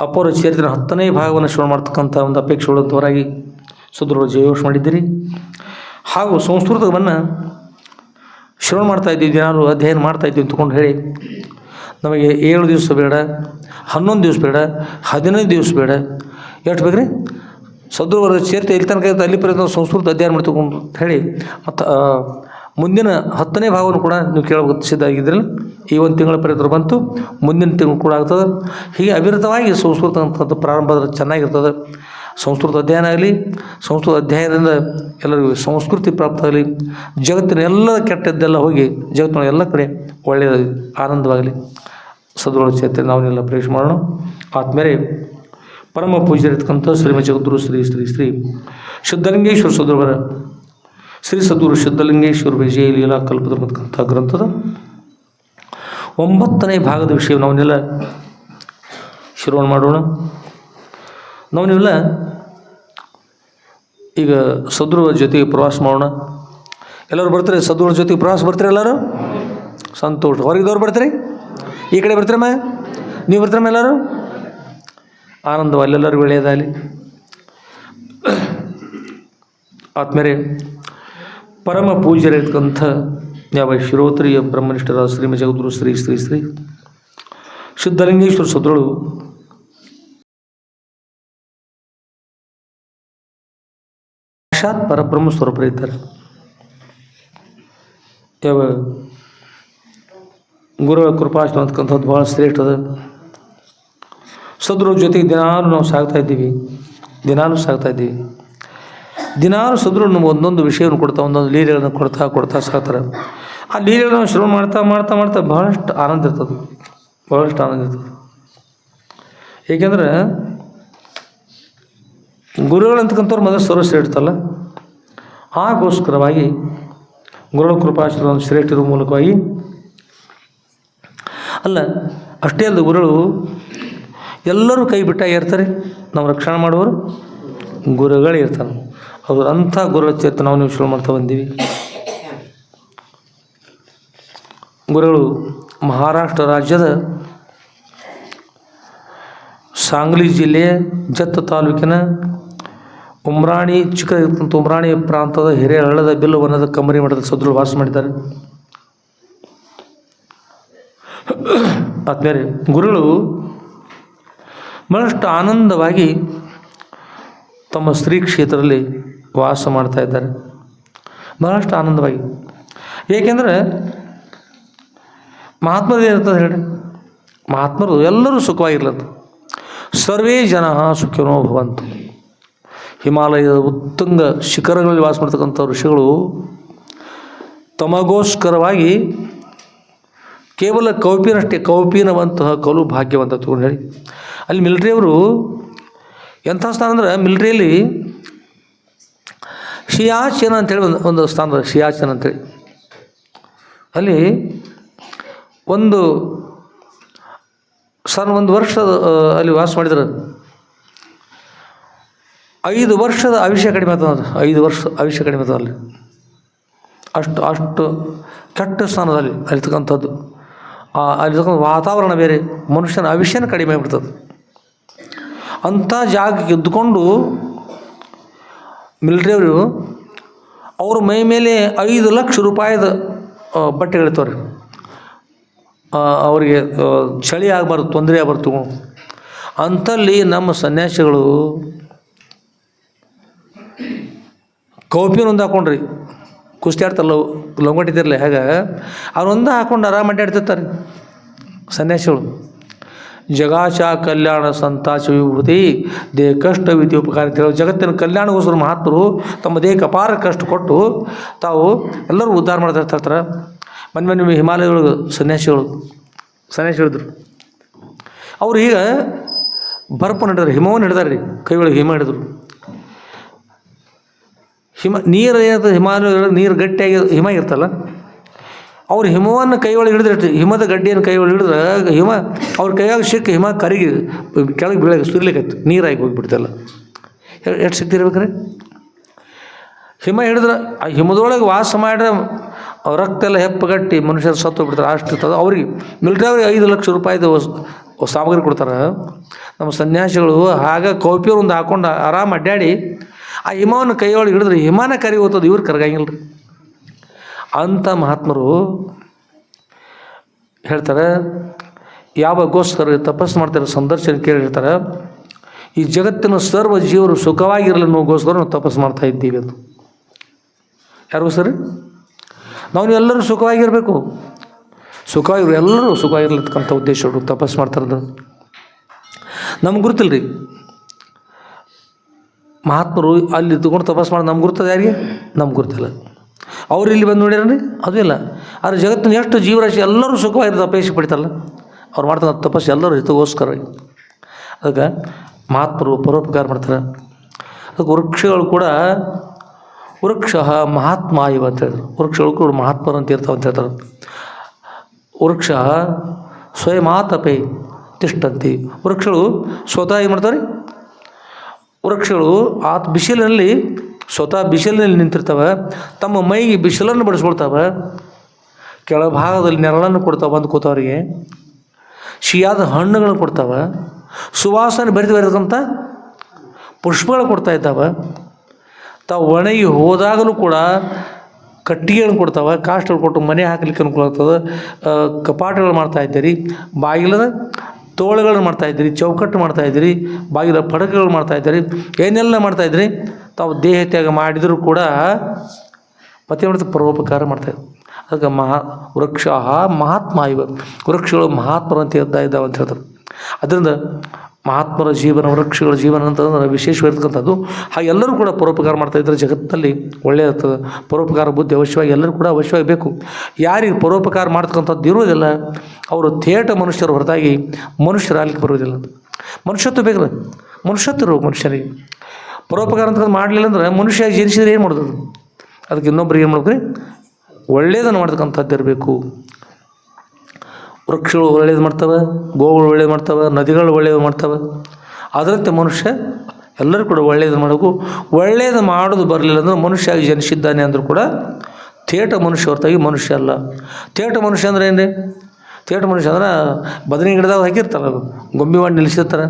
S1: ಅಪ್ಪರ ಚರಿತ್ರೆ ಹತ್ತನೇ ಭಾಗವನ್ನು ಶ್ರವಣ ಮಾಡ್ತಕ್ಕಂಥ ಒಂದು ಅಪೇಕ್ಷೆ ಉಳ್ಳಂಥವರಾಗಿ ಸೋದರರು ಜಯಘೋಷ ಮಾಡಿದ್ದೀರಿ? ಹಾಗೂ ಸಂಸ್ಕೃತವನ್ನು ಶ್ರವಣ ಮಾಡ್ತಾ ಇದ್ದೀವಿ ದಿನಾಲು, ಅಧ್ಯಯನ ಮಾಡ್ತಾ ಇದ್ದೀವಿ ಅಂತಕೊಂಡು ಹೇಳಿ, ನಮಗೆ ಏಳು ದಿವಸ ಬೇಡ, ಹನ್ನೊಂದು ದಿವಸ ಬೇಡ, ಹದಿನೈದು ದಿವಸ ಬೇಡ. ಎಷ್ಟು ಬೇಕ್ರಿ? ಸದೃವರ ಚೇರ್ತೆ ಇಲ್ಲಿ ತನಕ ಅಲ್ಲಿ ಪರ್ಯಂತ ಸಂಸ್ಕೃತ ಅಧ್ಯಯನ ಮಾಡ್ತಕೊಂಡು ಅಂತ ಹೇಳಿ, ಮತ್ತು ಮುಂದಿನ ಹತ್ತನೇ ಭಾಗವನ್ನು ಕೂಡ ನೀವು ಕೇಳಬೇಕು ಸಿದ್ಧ ಆಗಿದ್ರಲ್ಲ ಈ ಒಂದು ತಿಂಗಳ ಪರ್ಯಂತ ಬಂತು, ಮುಂದಿನ ತಿಂಗಳು ಕೂಡ ಆಗ್ತದೆ. ಹೀಗೆ ಅವಿರತವಾಗಿ ಸಂಸ್ಕೃತ ಅಂತದ್ದು ಪ್ರಾರಂಭ ಚೆನ್ನಾಗಿರ್ತದೆ. ಸಂಸ್ಕೃತ ಅಧ್ಯಯನ ಆಗಲಿ, ಸಂಸ್ಕೃತ ಅಧ್ಯಯನದಿಂದ ಎಲ್ಲರಿಗೂ ಸಂಸ್ಕೃತಿ ಪ್ರಾಪ್ತ ಆಗಲಿ, ಜಗತ್ತಿನ ಎಲ್ಲ ಕೆಟ್ಟದ್ದೆಲ್ಲ ಹೋಗಿ ಜಗತ್ತಿನ ಎಲ್ಲ ಕಡೆ ಒಳ್ಳೆಯ ಆನಂದವಾಗಲಿ. ಸದ್ಗುಣ ಚೇತನ ನಾವನ್ನೆಲ್ಲ ಪ್ರವೇಶ ಮಾಡೋಣ. ಆದಮೇಲೆ ಪರಮ ಪೂಜ್ಯರಿರ್ತಕ್ಕಂಥ ಶ್ರೀಮ ಜಗದ್ಗುರು ಶ್ರೀ ಶ್ರೀ ಶ್ರೀ ಶುದ್ಧಲಿಂಗೇಶ್ವರ ಸದ್ಗುರುವರ, ಶ್ರೀ ಸದ್ಗುರು ಶುದ್ಧಲಿಂಗೇಶ್ವರ ವಿಜಯ ಲೀಲಾ ಕಲ್ಪದಕ್ಕಂಥ ಗ್ರಂಥದ ಒಂಬತ್ತನೇ ಭಾಗದ ವಿಷಯ ನಾವನ್ನೆಲ್ಲ ಶುರುವಣ ಮಾಡೋಣ. ನಾವನ್ನೆಲ್ಲ ಈಗ ಸದ್ರುವ ಜೊತೆಗೆ ಪ್ರವಾಸ ಮಾಡೋಣ. ಎಲ್ಲರೂ ಬರ್ತೀರಿ? ಸದ್ರುವ ಜೊತೆಗೆ ಪ್ರವಾಸ ಬರ್ತೀರಿ ಎಲ್ಲರೂ? ಸಂತೋಷ. ಹೊರಗಿದವ್ರು ಬರ್ತೀರಿ? ಈ ಕಡೆ ಬರ್ತೀರಮ್ಮ ನೀವು ಬರ್ತೀರಮ್ಮ ಎಲ್ಲರೂ? ಆನಂದವ ಅಲ್ಲೆಲ್ಲರೂ ಒಳ್ಳೆಯದಾಗಲಿ. ಆತ್ಮರೇ ಪರಮ ಪೂಜ್ಯರಿರ್ತಕ್ಕಂಥ ಯಾವ ಶಿರೋತ್ರಿಯ ಬ್ರಹ್ಮನಿಷ್ಠರ ಜಗದ್ಗುರು ಶ್ರೀ ಶ್ರೀ ಶ್ರೀ ಸಿದ್ಧಲಿಂಗೇಶ್ವರ ಸದ್ರುಳು ಸಾಕ್ಷಾತ್ ಪರಬ್ರಹ್ಮ ಸ್ವರೂಪರಿದ್ದಾರೆ ಯಾವ ಗುರುಗಳ ಕೃಪಾಶ್ರಮ ಅಂತಕ್ಕಂಥದ್ದು ಭಾಳ ಶ್ರೇಷ್ಠ ಅದ. ಸದ್ರ ಜೊತೆಗೆ ದಿನಾಲು ನಾವು ಸಾಗ್ತಾ ಇದ್ದೀವಿ. ದಿನಾಲು ಸಾಗ್ತಾ ಇದ್ದೀವಿ. ದಿನಾಲು ಸದ್ರು ನಮ್ಗೆ ಒಂದೊಂದು ವಿಷಯವನ್ನು ಕೊಡ್ತಾ, ಒಂದೊಂದು ಲೀಲೆಗಳನ್ನು ಕೊಡ್ತಾ ಕೊಡ್ತಾ ಸಾಗ್ತಾರೆ ಆ ಲೀಲೆಗಳನ್ನು ಶ್ರಮ ಮಾಡ್ತಾ ಮಾಡ್ತಾ ಮಾಡ್ತಾ ಬಹಳಷ್ಟು ಆನಂದ ಇರ್ತದೆ. ಭಾಳಷ್ಟು ಆನಂದ ಇರ್ತದೆ. ಏಕೆಂದ್ರೆ ಗುರುಗಳು ಅಂತಕ್ಕಂಥವ್ರು ಮೊದಲು ಸರ್ವಶ್ರೇಷ್ಠಲ್ಲ ಹಾಗೋಸ್ಕರವಾಗಿ ಗುರುಗಳ ಕೃಪಾಶ್ರಮ ಶ್ರೇಷ್ಠರ ಮೂಲಕವಾಗಿ ಅಲ್ಲ, ಅಷ್ಟೇ ಅಲ್ಲದೆ ಗುರುಗಳು, ಎಲ್ಲರೂ ಕೈ ಬಿಟ್ಟಾಗಿರ್ತಾರೆ ನಾವು ರಕ್ಷಣೆ ಮಾಡುವವರು ಗುರುಗಳು ಇರ್ತಾನೆ ಅವರು ಅಂಥ ಗುರುಗಳ ಚೇತ ನಾವು ನೀವು ಶುರು ಮಾಡ್ತಾ ಬಂದೀವಿ. ಗುರುಗಳು ಮಹಾರಾಷ್ಟ್ರ ರಾಜ್ಯದ ಸಾಂಗ್ಲಿ ಜಿಲ್ಲೆಯ ಜತ್ತ ತಾಲೂಕಿನ ಉಮ್ರಾಣಿ ಚಿಕ್ಕ ಉಮ್ರಾಣಿ ಪ್ರಾಂತದ ಹಿರೇಹಳ್ಳದ ಬಿಲ್ಲು ವನದ ಕಮರಿ ಮಠದ ಸದೃಢ ವಾಸ ಮಾಡಿದ್ದಾರೆ. ಆದ್ಮೇಲೆ ಗುರುಗಳು ಬಹಳಷ್ಟು ಆನಂದವಾಗಿ ತಮ್ಮ ಸ್ತ್ರೀ ಕ್ಷೇತ್ರದಲ್ಲಿ ವಾಸ ಮಾಡ್ತಾ ಇದ್ದಾರೆ. ಬಹಳಷ್ಟು ಆನಂದವಾಗಿ. ಏಕೆಂದರೆ ಮಹಾತ್ಮರು ಏನಿರ್ತದೆ ಹೇಳಿ ಮಹಾತ್ಮರು ಎಲ್ಲರೂ ಸುಖವಾಗಿರ್ಲತ್ತು ಸರ್ವೇ ಜನ ಸುಖಿನೋ ಭವಂತು. ಹಿಮಾಲಯದ ಉತ್ತುಂಗ ಶಿಖರಗಳಲ್ಲಿ ವಾಸ ಮಾಡ್ತಕ್ಕಂಥ ಋಷಿಗಳು ತಮಗೋಸ್ಕರವಾಗಿ ಕೇವಲ ಕೌಪಿನಷ್ಟೇ, ಕೌಪಿನವಂತಹ ಕಲು ಭಾಗ್ಯವಂತ ತಗೊಂಡು ಹೇಳಿ. ಅಲ್ಲಿ ಮಿಲ್ಟ್ರಿಯವರು ಎಂಥ ಸ್ಥಾನ ಅಂದ್ರೆ ಮಿಲ್ಟ್ರಿಯಲ್ಲಿ ಶಿಯಾಚನ ಅಂತೇಳಿ ಒಂದು ಒಂದು ಸ್ಥಾನ ಶಿಯಾಚೀನ ಅಂತೇಳಿ ಅಲ್ಲಿ ಒಂದು, ಸರ್ ಒಂದು ವರ್ಷ ಅಲ್ಲಿ ವಾಸ ಮಾಡಿದ್ರು ಐದು ವರ್ಷದ ಆಯುಷ್ಯ ಕಡಿಮೆ ಅದು ಐದು ವರ್ಷ ಆಯುಷ್ಯ ಕಡಿಮೆ ಆಯ್ತು ಅಲ್ಲಿ. ಅಷ್ಟು ಅಷ್ಟು ಕೆಟ್ಟ ಸ್ಥಾನದಲ್ಲಿ ಅಲ್ಲಿರ್ತಕ್ಕಂಥದ್ದು ಅಲ್ಲಿರ್ತಕ್ಕಂಥ ವಾತಾವರಣ ಬೇರೆ, ಮನುಷ್ಯನ ಆಯುಷ್ಯನ ಕಡಿಮೆ ಆಗ್ಬಿಡ್ತದೆ. ಅಂಥ ಜಾಗಕ್ಕೆ ಇದ್ದುಕೊಂಡು ಮಿಲಿಟ್ರಿಯವರು ಅವ್ರ ಮೈ ಮೇಲೆ ಐದು ಲಕ್ಷ ರೂಪಾಯಿದ ಬಟ್ಟೆಗಳಿರ್ತವ್ರಿ ಅವರಿಗೆ ಚಳಿ ಆಗಬಾರ್ದು, ತೊಂದರೆ ಆಗಬಾರ್ದು ಅಂಥಲ್ಲಿ ನಮ್ಮ ಸನ್ಯಾಸಿಗಳು ಕೌಪಿನ ಒಂದು ಹಾಕೊಂಡ್ರಿ. ಕುಸ್ತಿ ಆಡ್ತಾರೆ ಲವ್ ಲವಂಗಟ್ಟಿದ್ದಿರಲಿ ಹೇಗೆ? ಅವ್ರೊಂದು ಹಾಕೊಂಡು ಆರಾಮ ಅಡ್ಡಾಡ್ತಿರ್ತಾರೆ ಸನ್ಯಾಸಿಗಳು. ಜಗಾಶ ಕಲ್ಯಾಣ ಸಂತಾಶ ವಿಭೂತಿ, ದೇಹ ಕಷ್ಟ ವಿಧಿ ಉಪಕಾರ ಅಂತ ಹೇಳಿ ಜಗತ್ತಿನ ಕಲ್ಯಾಣಗೋಸ್ಕರ ಮಹಾತ್ಮರು ತಮ್ಮ ದೇಹಕ್ಕೆ ಅಪಾರ ಕಷ್ಟ ಕೊಟ್ಟು ತಾವು ಎಲ್ಲರೂ ಉದ್ಧಾರ ಮಾಡ್ತಾ ಇರ್ತಾರೆ. ಮೊನ್ನೆ ಮೊನ್ನೆ ಹಿಮಾಲಯಗಳು ಸನ್ಯಾಸಿಗಳು ಸನ್ಯಾಸಿಗಳಿದ್ರು ಅವ್ರು ಈಗ ಬರ್ಪನ್ನು ಹಿಡಿದಾರೆ ಹಿಮವನ್ನು ಹಿಡಿದಾರೆ ರೀ ಕೈಗಳಿಗೆ ಹಿಮ ಹಿಡಿದ್ರು. ಹಿಮ, ನೀರು ಏನಾಯ್ತು ಹಿಮಾಲಯ ನೀರು ಗಟ್ಟಿಯಾಗಿ ಹಿಮ ಇರ್ತಲ್ಲ? ಅವ್ರು ಹಿಮವನ್ನು ಕೈ ಒಳಗೆ ಹಿಡಿದ್ರೆ ಹಿಮದ ಗಡ್ಡಿಯನ್ನು ಕೈ ಒಳಗೆ ಹಿಡಿದ್ರೆ ಹಿಮ, ಅವ್ರ ಕೈಯಾಗ ಸಿಕ್ಕ ಹಿಮ ಕರಗಿ, ಕೆಳಗೆ ಬೀಳಕ್ಕೆ ಸುರಿಲಿಕ್ಕೆ ನೀರಾಗಿ ಹೋಗಿಬಿಡ್ತಲ್ಲ. ಎಷ್ಟು ಶಕ್ತಿ ಇರ್ಬೇಕ್ರಿ? ಹಿಮ ಹಿಡಿದ್ರೆ, ಆ ಹಿಮದೊಳಗೆ ವಾಸ ಮಾಡಿದ್ರೆ ರಕ್ತ ಎಲ್ಲ ಹೆಪ್ಪುಗಟ್ಟಿ ಮನುಷ್ಯರು ಸತ್ತು ಹೋಗ್ಬಿಡ್ತಾರೆ. ಅಷ್ಟು ಇರ್ತದೆ ಅವ್ರಿಗೆ ಮಿಲಿಟರಿ ಐದು ಲಕ್ಷ ರೂಪಾಯಿದು ಸಾಮಗ್ರಿ ಕೊಡ್ತಾರೆ. ನಮ್ಮ ಸನ್ಯಾಸಿಗಳು ಹಾಗೆ ಕೌಪಿಯವ್ರು ಒಂದು ಹಾಕೊಂಡು ಆರಾಮ ಅಡ್ಡಾಡಿ ಆ ಹಿಮವನ್ನು ಕೈಯೊಳಗೆ ಹಿಡಿದ್ರೆ ಹಿಮಾನ ಕರಿ ಹೋಗ್ತದೆ ಇವ್ರು ಕರಗಂಗಿಲ್ಲ ರೀ ಅಂಥ ಮಹಾತ್ಮರು ಹೇಳ್ತಾರೆ, ಯಾವ ಗೋಸ್ಕರ ತಪಸ್ಸು ಮಾಡ್ತಾರೆ, ಸಂದರ್ಶನ ಕೇಳಿರ್ತಾರೆ, ಈ ಜಗತ್ತಿನ ಸರ್ವ ಜೀವರು ಸುಖವಾಗಿರಲಿ ಅನ್ನೋಗೋಸ್ಕರ ನಾವು ತಪಸ್ಸು ಮಾಡ್ತಾ ಇದ್ದೀವಿ ಅಂತ ಸರ್ ನಾವು ಎಲ್ಲರೂ ಸುಖವಾಗಿರಬೇಕು. ಸುಖವಾಗಿರೋ ಎಲ್ಲರೂ ಸುಖವಾಗಿರ್ಲಿಕ್ಕಂಥ ಉದ್ದೇಶಗಳು ತಪಸ್ಸು ಮಾಡ್ತಾರದು ನಮ್ಗೆ ಗುರುತಿಲ್ಲ ರೀ ಮಹಾತ್ಮರು ಅಲ್ಲಿ ತಗೊಂಡು ತಪಸ್ಸು ಮಾಡಿ ನಮ್ಗೆ ಗುರ್ತದೆ ಯಾರಿಗೆ? ನಮ್ಗೆ ಗುರ್ತಿಲ್ಲ ಅವ್ರು ಇಲ್ಲಿ ಬಂದು ನೋಡ್ಯಾರೀ ಅದು ಇಲ್ಲ. ಆದರೆ ಜಗತ್ತಿನ ಎಷ್ಟು ಜೀವರಾಶಿ ಎಲ್ಲರೂ ಸುಖವಾಗಿರೋದು ಅಪೇಕ್ಷೆ ಪಡಿತಲ್ಲ ಅವ್ರು ಮಾಡ್ತಾರೆ ತಪಸ್ಸು ಎಲ್ಲರೂ ಹಿತಗೋಸ್ಕರ ಅದಕ್ಕೆ ಮಹಾತ್ಮರು ಪರೋಪಕಾರ ಮಾಡ್ತಾರೆ. ಅದಕ್ಕೆ ವೃಕ್ಷಗಳು ಕೂಡ ವೃಕ್ಷ ಮಹಾತ್ಮ ಇವ ಅಂತ ಹೇಳಿದ್ರು. ವೃಕ್ಷಗಳು ಕೂಡ ಮಹಾತ್ಮರು ಅಂತ ಇರ್ತಾವೆ ಅಂತ ಹೇಳ್ತಾರೆ. ವೃಕ್ಷ ಸ್ವಯಮಾತಪೆ ತಿಷ್ಟಂತಿ. ವೃಕ್ಷಗಳು ಸ್ವತಃ ಏನು ಮಾಡ್ತಾರೆ? ವೃಕ್ಷಗಳು ಆತ ಬಿಸಿಲಿನಲ್ಲಿ ಸ್ವತಃ ಬಿಸಿಲಿನಲ್ಲಿ ನಿಂತಿರ್ತವೆ, ತಮ್ಮ ಮೈಗೆ ಬಿಸಿಲನ್ನು ಬಡಿಸ್ಕೊಳ್ತಾವೆ. ಕೆಳಭಾಗದಲ್ಲಿ ನೆರಳನ್ನು ಕೊಡ್ತಾವೆ ಬಂದು ಕೂತವ್ರಿಗೆ. ಸಿಹಿಯಾದ ಹಣ್ಣುಗಳನ್ನು ಕೊಡ್ತಾವೆ. ಸುವಾಸನೆ ಬೆರೆತು ಬೆರೆತಕ್ಕಂಥ ಪುಷ್ಪಗಳು ಕೊಡ್ತಾ ಇದ್ದಾವೆ. ತಾವು ಒಣಗಿ ಹೋದಾಗಲೂ ಕೂಡ ಕಟ್ಟಿಗೆಗಳನ್ನು ಕೊಡ್ತಾವೆ, ಕಾಸ್ಟ್ಗಳು ಕೊಟ್ಟು ಮನೆ ಹಾಕ್ಲಿಕ್ಕೆ ಅನುಕೂಲ ಆಗ್ತದೆ. ಕಪಾಟಗಳು ಮಾಡ್ತಾ ಇದ್ದೀರಿ. ಬಾಗಿಲದ ತೋಳುಗಳನ್ನ ಮಾಡ್ತಾ ಇದ್ದೀರಿ, ಚೌಕಟ್ಟು ಮಾಡ್ತಾ ಇದ್ದೀರಿ, ಬಾಗಿಲ ಪಡಕಗಳು ಮಾಡ್ತಾ ಇದ್ದೀರಿ, ಏನೆಲ್ಲ ಮಾಡ್ತಾಯಿದ್ರಿ ತಾವು ದೇಹ ತ್ಯಾಗ ಮಾಡಿದರೂ ಕೂಡ ಪತಿವ್ರತ ಮಾಡ್ತಾರೆ ಪರೋಪಕಾರ ಮಾಡ್ತಾರೆ ಅದಕ್ಕೆ ಮಹಾ ವೃಕ್ಷ ಮಹಾತ್ಮ ಇವ ವೃಕ್ಷಗಳು ಮಹಾತ್ಮರಂತೆ ಇದ್ದ ಇದ್ದಾವೆ ಅಂತ ಹೇಳ್ತಾರೆ. ಅದರಿಂದ ಮಹಾತ್ಮರ ಜೀವನ, ವೃಕ್ಷಗಳ ಜೀವನ ಅಂತಂದ್ರೆ ವಿಶೇಷವಾಗಿರ್ತಕ್ಕಂಥದ್ದು ಹಾಗೆ ಎಲ್ಲರೂ ಕೂಡ ಪರೋಪಕಾರ ಮಾಡ್ತಾ ಇದ್ದಾರೆ ಜಗತ್ತಿನಲ್ಲಿ ಒಳ್ಳೆಯದಾಗ್ತದೆ. ಪರೋಪಕಾರ ಬುದ್ಧಿ ಅವಶ್ಯವಾಗಿ ಎಲ್ಲರೂ ಕೂಡ ಅವಶ್ಯವಾಗಿ ಬೇಕು. ಯಾರಿಗೆ ಪರೋಪಕಾರ ಮಾಡ್ತಕ್ಕಂಥದ್ದು ಇರುವುದಿಲ್ಲ, ಅವರು ಥೇಟ ಮನುಷ್ಯರು ಹೊರತಾಗಿ ಮನುಷ್ಯರಾಗಲಿಕ್ಕೆ ಬರುವುದಿಲ್ಲ. ಮನುಷ್ಯತ್ವ ಬೇಕಲ್ಲ. ಮನುಷ್ಯತ್ವ ಇರೋ ಮನುಷ್ಯರಿಗೆ. ಪರೋಪಕಾರ ಅಂತ ಮಾಡಲಿಲ್ಲ ಅಂದ್ರೆ ಮನುಷ್ಯ ಜನಿಸಿದ್ರೆ ಏನು ಮಾಡೋದು ಅದಕ್ಕೆ ಇನ್ನೊಬ್ರಿಗೆ ಏನು ಮಾಡ್ಬೇಕ್ರಿ ಒಳ್ಳೆಯದನ್ನು ಮಾಡ್ತಕ್ಕಂಥದ್ದು ಇರಬೇಕು. ವೃಕ್ಷಗಳು ಒಳ್ಳೇದು ಮಾಡ್ತವೆ, ಗೋವುಗಳು ಒಳ್ಳೇದು ಮಾಡ್ತವೆ, ನದಿಗಳು ಒಳ್ಳೇದು ಮಾಡ್ತವೆ. ಅದರಂತೆ ಮನುಷ್ಯ ಎಲ್ಲರೂ ಕೂಡ ಒಳ್ಳೇದು ಮಾಡಬೇಕು ಒಳ್ಳೇದು ಮಾಡೋದು ಬರಲಿಲ್ಲ ಅಂದ್ರೆ ಮನುಷ್ಯ ಆಗಿ ಜನಿಸಿದ್ದಾನೆ ಅಂದರೂ ಕೂಡ ತೇಟ ಮನುಷ್ಯ ಹೊರತಾಗಿ ಮನುಷ್ಯ ಅಲ್ಲ. ತೇಟ ಮನುಷ್ಯ ಅಂದ್ರೆ ಏನು ತೇಟ ಮನುಷ್ಯ ಅಂದ್ರೆ ಬದನೆ ಗಿಡದಾಗ ಹಾಕಿರ್ತಾರೆ ಅದು. ಗೊಂಬೆ ಮಾಡಿ ನಿಲ್ಲಿಸಿರ್ತಾರೆ.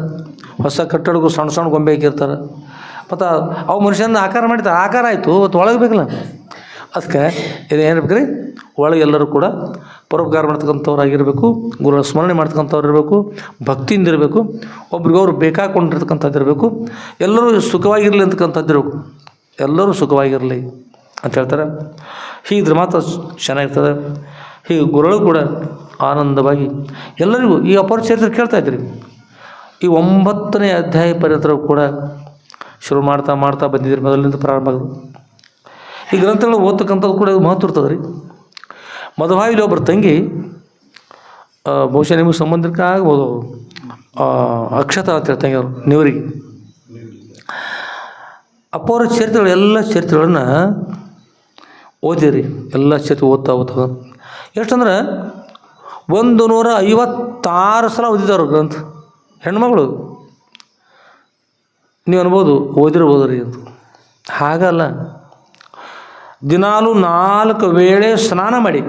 S1: ಹೊಸ ಕಟ್ಟಡಕ್ಕೂ ಸಣ್ಣ ಸಣ್ಣ ಗೊಂಬೆ ಹಾಕಿರ್ತಾರೆ. ಮತ್ತು ಅವು ಮನುಷ್ಯನ ಆಕಾರ ಮಾಡಿರ್ತಾರೆ. ಆಕಾರ ಆಯಿತು ಮತ್ತು ಒಳಗೆ ಬೇಕಲ್ಲ. ಅದಕ್ಕೆ ಇದು ಏನು ಬೇಕ್ರಿ ಒಳಗೆ ಎಲ್ಲರೂ ಕೂಡ ಪರೋಪಕಾರ ಮಾಡ್ತಕ್ಕಂಥವ್ರಾಗಿರಬೇಕು ಗುರು ಸ್ಮರಣೆ ಮಾಡ್ತಕ್ಕಂಥವ್ರು ಇರಬೇಕು, ಭಕ್ತಿಯಿಂದ ಇರಬೇಕು ಒಬ್ರಿಗೊಬ್ರು ಬೇಕಾಕೊಂಡಿರ್ತಕ್ಕಂಥದ್ದು ಇರಬೇಕು, ಎಲ್ಲರೂ ಸುಖವಾಗಿರಲಿ ಅಂತಕ್ಕಂಥದ್ದು ಎಲ್ಲರೂ ಸುಖವಾಗಿರಲಿ ಅಂತ ಹೇಳ್ತಾರೆ. ಹೀಗಿದ್ರೆ ಮಾತ್ರ ಚೆನ್ನಾಗಿರ್ತದೆ. ಹೀಗೆ ಗುರುಗಳು ಕೂಡ ಆನಂದವಾಗಿ ಎಲ್ಲರಿಗೂ ಈ ಅಪರ ಚರಿತ್ರೆ ಕೇಳ್ತಾ ಇದ್ರಿ ಈ ಒಂಬತ್ತನೇ ಅಧ್ಯಾಯ ಪರಿತ್ರ ಕೂಡ ಶುರು ಮಾಡ್ತಾ ಮಾಡ್ತಾ ಬಂದಿದ್ದೀರಿ. ಮೊದಲಿನಿಂದ ಪ್ರಾರಂಭ ಆಗೋದು. ಈ ಗ್ರಂಥಗಳು ಓದ್ತಕ್ಕಂಥದ್ದು ಕೂಡ ಮಹತ್ವ ಇರ್ತದೆ ರೀ ಮದುವಾಯಿಲಿ ಒಬ್ಬರ ತಂಗಿ ಬಹುಶಃ ನಿಮಗೆ ಸಂಬಂಧಿಕ ಆಗ್ಬೋದು. ಅಕ್ಷತ ಅಕ್ಷತಾ ಅಂತ ಹೇಳಿ ತಂಗಿಯವರು, ನೀವರಿಗೆ. ಅಪ್ಪವರ ಚರಿತ್ರೆಗಳು, ಎಲ್ಲ ಚರಿತ್ರೆಗಳನ್ನು ಓದಿರಿ. ಎಲ್ಲ ಚರಿತ್ರೆ ಓದ್ತಾ ಓದ್ತಾ. ಎಷ್ಟಂದ್ರೆ, ಒಂದು ನೂರ ಐವತ್ತಾರು ಸಲ ಓದಿದ್ದಾರೆ ಗ್ರಂಥ. ಹೆಣ್ಮಗಳು ನೀವು ಅನ್ಬೋದು ಓದಿರ್ಬೋದು ರೀ ಅಂತ. ಹಾಗಲ್ಲ. ದಿನಾಲು ನಾಲ್ಕು ವೇಳೆ ಸ್ನಾನ ಮಾಡಿ,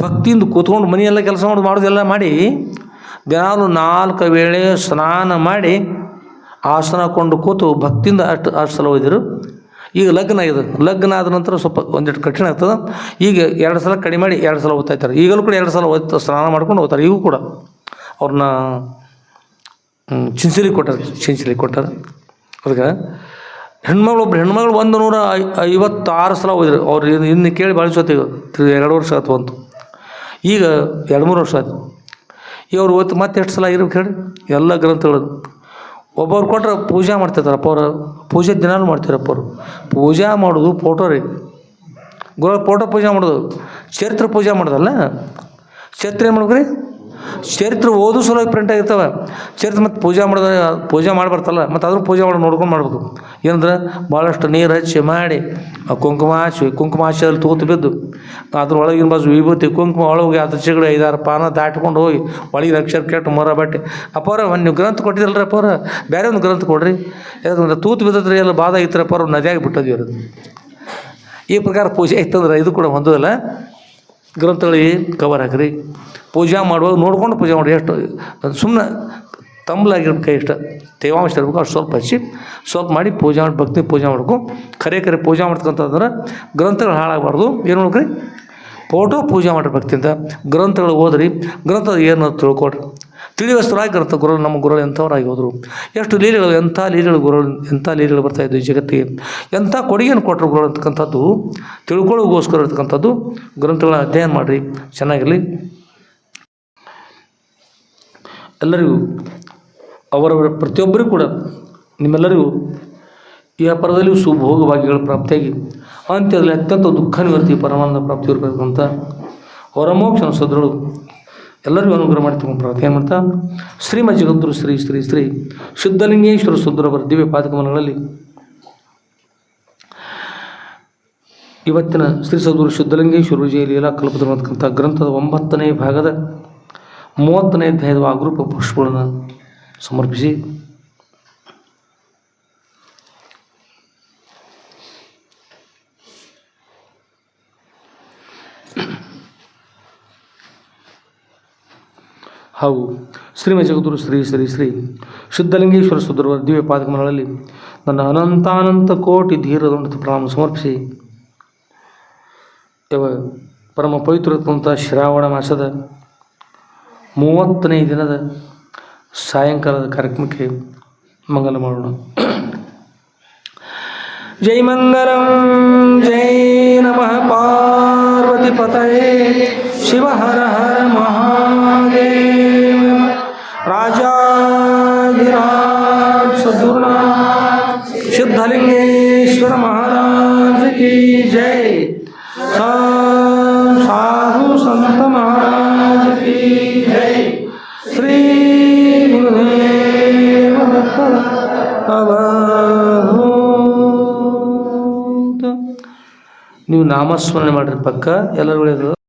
S1: ಭಕ್ತಿಯಿಂದ ಕೂತ್ಕೊಂಡು ಮನೆಯೆಲ್ಲ ಕೆಲಸ ಮಾಡೋದು ಮಾಡೋದೆಲ್ಲ ಮಾಡಿ, ದಿನಾಲು ನಾಲ್ಕು ವೇಳೆ ಸ್ನಾನ ಮಾಡಿ, ಆಸನ ಕೊಂಡು ಕೂತು ಭಕ್ತಿಯಿಂದ ಅಷ್ಟು ಅಷ್ಟು ಸಲ ಒಯ್ದರು ಈಗ ಲಗ್ನ ಆಗಿದೆ. ಲಗ್ನ ಆದ ನಂತರ ಸ್ವಲ್ಪ ಒಂದಿಷ್ಟು ಕಠಿಣ ಆಗ್ತದೆ. ಈಗ ಎರಡು ಸಲ ಕಡಿಮೆ ಮಾಡಿ ಎರಡು ಸಲ ಓದ್ತಾ ಇರ್ತಾರೆ. ಈಗಲೂ ಕೂಡ ಎರಡು ಸಲ ಓದ್ತಾ ಸ್ನಾನ ಮಾಡ್ಕೊಂಡು ಹೋಗ್ತಾರೆ. ಈಗೂ ಕೂಡ ಅವ್ರನ್ನ ಚಿಂಚಲಿ ಕೊಟ್ಟಾರೆ. ಚಿಂಚಲಿ ಕೊಟ್ಟಾರೆ. ಅದಕ್ಕೆ ಹೆಣ್ಮಗಳು ಒಬ್ರು ಹೆಣ್ಮಗಳು ಒಂದು ನೂರ ಐವತ್ತಾರು ಸಲ ಓದಿದ್ರು ಅವ್ರು ಇನ್ನು ಇನ್ನು ಕೇಳಿ ಭಾಳ ಎರಡು ವರ್ಷ ಆಯ್ತು ಬಂತು ಈಗ ಎರಡು ಮೂರು ವರ್ಷ ಆಯ್ತು. ಇವರು ಓದ್ತು ಮತ್ತೆ ಎಷ್ಟು ಸಲ ಆಗಿರ್ಬೇಕು ಹೇಳಿ? ಎಲ್ಲ ಗ್ರಂಥಗಳು. ಒಬ್ಬರು ಕೊಟ್ಟರೆ ಪೂಜೆ ಮಾಡ್ತಿರ್ತಾರೆ ಅಪ್ಪ ಅವ್ರು. ಪೂಜೆ ದಿನಾನು ಮಾಡ್ತಾರೆ ಅಪ್ಪ ಅವರು. ಪೂಜೆ ಮಾಡೋದು ಫೋಟೋ ರೀ. ಗುರು ಫೋಟೋ ಪೂಜೆ ಮಾಡೋದು. ಚರಿತ್ರೆ ಪೂಜೆ ಮಾಡೋದಲ್ಲ? ಚರಿತ್ರೆ ಏನು ಮಾಡ್ಬೇಕ್ರಿ ಚರಿತ್ರೆ ಓದು ಸಲುವಾಗಿ ಪ್ರಿಂಟ್ ಆಗಿರ್ತವೆ. ಚರಿತ್ರೆ ಮತ್ತು ಪೂಜೆ ಮಾಡೋದು, ಪೂಜೆ ಮಾಡಿಬರ್ತಲ್ಲ ಮತ್ತು ಅದ್ರ ಪೂಜೆ ಮಾಡಿ ನೋಡ್ಕೊಂಡು ಮಾಡ್ಬೋದು ಏನಂದ್ರೆ ಭಾಳಷ್ಟು ನೀರು ಹಚ್ಚಿ ಮಾಡಿ, ಆ ಕುಂಕುಮ ಹಚ್ಚಿ ಕುಂಕುಮ ಹಚ್ಚಲ್ಲಿ ತೂತು ಬಿದ್ದು, ಅದ್ರ ಒಳಗಿನ ಬಾಜು ವಿಭೂತಿ, ಕುಂಕುಮ ಒಳಗೆ ಅದ್ರ ಚಿಗಡೆ ಐದಾರು ಪಾನ ದಾಟ್ಕೊಂಡು ಹೋಗಿ, ಒಳಗಿನ ಅಕ್ಷರ ಕೆಟ್ಟು ಮೊರ ಬಟ್ಟೆ. ಅಪ್ಪರ ಒಂದು ನೀವು ಗ್ರಂಥ ಕೊಟ್ಟಿದ್ದಲ್ರಿ ಅಪ್ಪರ ಬೇರೆ ಒಂದು ಗ್ರಂಥ ಕೊಡ್ರಿ. ಯಾಕಂದ್ರೆ ತೂತು ಬಿದ್ದದ್ರಿ ಎಲ್ಲ ಬಾಧ ಐತ್ರಪ್ಪ ಅವ್ರು ನದಿಯಾಗಿ ಬಿಟ್ಟದ್ವಿ ಅವ್ರದ್ದು. ಈ ಪ್ರಕಾರ ಪೂಜೆ ಇತ್ತಂದ್ರೆ ಇದು ಕೂಡ ಹೊಂದೋದಲ್ಲ ಗ್ರಂಥಗಳಿಗೆ ಕವರ್ ಹಾಕ್ರಿ. ಪೂಜೆ ಮಾಡುವಾಗ ನೋಡ್ಕೊಂಡು ಪೂಜೆ ಮಾಡಿ. ಎಷ್ಟು ಸುಮ್ಮನೆ ತಂಬಲಾಗಿರ್ಬೇಕು ಕೈ ಇಷ್ಟ. ತೇವಾಂಶ ಇರಬೇಕು, ಅಷ್ಟು ಸ್ವಲ್ಪ ಹಚ್ಚಿ, ಸ್ವಲ್ಪ ಮಾಡಿ ಪೂಜೆ ಮಾಡಿ, ಭಕ್ತಿ ಪೂಜೆ ಮಾಡಬೇಕು ಕರೆ ಕರೆ ಪೂಜೆ ಮಾಡ್ತಕ್ಕಂಥದ್ರೆ ಗ್ರಂಥಗಳು ಹಾಳಾಗಬಾರ್ದು. ಏನು ಮಾಡ್ಬೇಕ್ರಿ? ಫೋಟೋ ಪೂಜೆ ಮಾಡಿರಿ ಭಕ್ತಿಯಿಂದ. ಗ್ರಂಥಗಳು ಓದ್ರಿ. ಗ್ರಂಥ ಏನು ತಿಳ್ಕೊಡ್ರಿ ತಿಳಿವಸ್ತರಾಗಿ ಗ್ರಂಥ ಗುರು, ನಮ್ಮ ಗುರುಗಳು ಎಂಥವ್ರಾಗಿ ಹೋದರು. ಎಷ್ಟು ಲೀಲೆಗಳು, ಎಂಥ ಲೀಲೆಗಳು ಗುರುಗಳು ಎಂಥ ಲೀಲೆಗಳು ಬರ್ತಾ ಈ ಜಗತ್ತಿಗೆ. ಎಂಥ ಕೊಡುಗೆಯನ್ನು ಕೊಟ್ಟರು ಗುರು ಅಂತಕ್ಕಂಥದ್ದು ತಿಳ್ಕೊಳ್ಳೋಗೋಸ್ಕರ ಇರ್ತಕ್ಕಂಥದ್ದು ಗ್ರಂಥಗಳನ್ನ ಅಧ್ಯಯನ ಮಾಡಿರಿ, ಚೆನ್ನಾಗಿರಲಿ. ಎಲ್ಲರಿಗೂ, ಅವರವರ ಪ್ರತಿಯೊಬ್ಬರಿಗೂ ಕೂಡ ನಿಮ್ಮೆಲ್ಲರಿಗೂ ಈ ಪರದಲ್ಲಿ ಸುಭೋಗ ಭಾಗ್ಯಗಳ ಪ್ರಾಪ್ತಿಯಾಗಿ, ಅಂತ್ಯದಲ್ಲಿ ಅತ್ಯಂತ ದುಃಖ ನಿವೃತ್ತಿ ಪರಮಾನಂದ ಪ್ರಾಪ್ತಿ ಇರಬೇಕಂತ ಹೊರಮೋಕ್ಷ ಸದ್ರಳು ಎಲ್ಲರಿಗೂ ಅನುಗ್ರಹ ಮಾಡಿ ತಗೊಂಡು ಏನು ಮಾಡ್ತಾ? ಶ್ರೀಮ ಜಗದ್ಗುರು ಶ್ರೀ ಶ್ರೀ ಶ್ರೀ ಶುದ್ಧಲಿಂಗೇಶ್ವರ ಸುಂದರವರ ದಿವ್ಯ ಪಾದಕಮನಗಳಲ್ಲಿ ಇವತ್ತಿನ ಶ್ರೀ ಸದ್ಗುರು ಶುದ್ಧಲಿಂಗೇಶ್ವರ ವಿಜಯ ಲೀಲಾ ಕಲ್ಪದಕ್ಕಂಥ ಗ್ರಂಥದ ಒಂಬತ್ತನೇ ಭಾಗದ ಮೂವತ್ತನೇ ಅಧ್ಯಾಯದ ಆಗ್ರೂಪ ಪುಷ್ಪಗಳನ್ನು ಸಮರ್ಪಿಸಿ ಹಾಗೂ ಶ್ರೀ ಜಗದ್ಗುರು ಶ್ರೀ ಶ್ರೀ ಶ್ರೀ ಸಿದ್ಧಲಿಂಗೇಶ್ವರ ಸುದ್ರವರ ದಿವ್ಯ ಪಾದಕಮಲಗಳಲ್ಲಿ ನನ್ನ ಅನಂತಾನಂತ ಕೋಟಿ ಧೀರದೊಂದು ಪ್ರಣಾಮ ಸಮರ್ಪಿಸಿ. ಇವ ಪರಮ ಪವಿತ್ರವಂಥ ಶ್ರಾವಣ ಮಾಸದ ಮೂವತ್ತನೇ ದಿನದ ಸಾಯಂಕಾಲದ ಕಾರ್ಯಕ್ರಮಕ್ಕೆ ಮಂಗಲ ಮಾಡೋಣ. ಜೈ ಮಂಗಲಂ, ಜೈ ನಮಃ, ಪಾರ್ವತಿ ಪತಯೇ, ಶಿವ ಹರ ಹರ ಮಹಾದೇವ. ರಾಜಾಧಿರಾಜ ಸದ್ಗುರುನಾಥ ಸಿದ್ಧಲಿಂಗೇಶ್ವರ ಮಹಾರಾಜ ಕಿ ಜೈ सा- साधु संत महाराज की जय श्री गुरुदेव दत्त ಅಭೂತ. ನೀವು ನಾಮಸ್ಮರಣೆ ಮಾಡ್ರಿ ಪಕ್ಕ ಎಲ್ಲರೂ ಒಳ್ಳೆಯದು